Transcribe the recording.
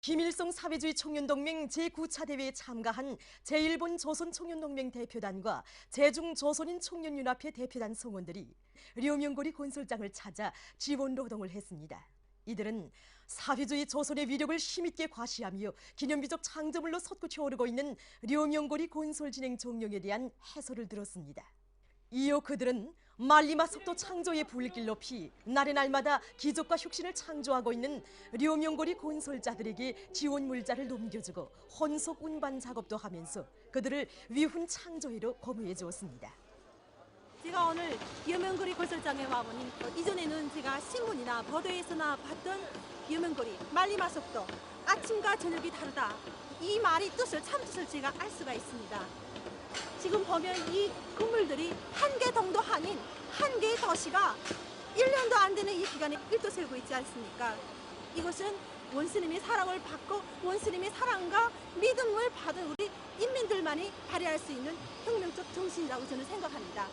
김일성 사회주의 청년동맹 제9차 대회에 참가한 제1본 조선청년동맹 대표단과 제중 조선인 청년연합회 대표단 성원들이 료명고리 건설장을 찾아 지원 노동을 했습니다. 이들은 사회주의 조선의 위력을 힘있게 과시하며 기념비적 창조물로 솟구쳐 오르고 있는 료명고리 건설 진행 종용에 대한 해설을 들었습니다. 이어 그들은 말리마 속도 창조의 불길 높이 날의 날마다 기적과 혁신을 창조하고 있는 료명고리 건설자들에게 지원 물자를 넘겨주고 혼속 운반 작업도 하면서 그들을 위훈 창조회로 거무해 주었습니다. 제가 오늘 여명거리 건설장에 와보니 어, 이전에는 제가 신문이나 보도에서나 봤던 여명거리 말리마 속도 아침과 저녁이 다르다 이 말이 뜻을 참 뜻을 제가 알 수가 있습니다. 지금 보면 이 건물들이 한 개 정도 아닌 한 개의 도시가 1년도 안 되는 이 기간에 일도 세우고 있지 않습니까? 이것은 원스님의 사랑을 받고 원스님의 사랑과 믿음을 받은 우리 인민들만이 발휘할 수 있는 혁명적 정신이라고 저는 생각합니다.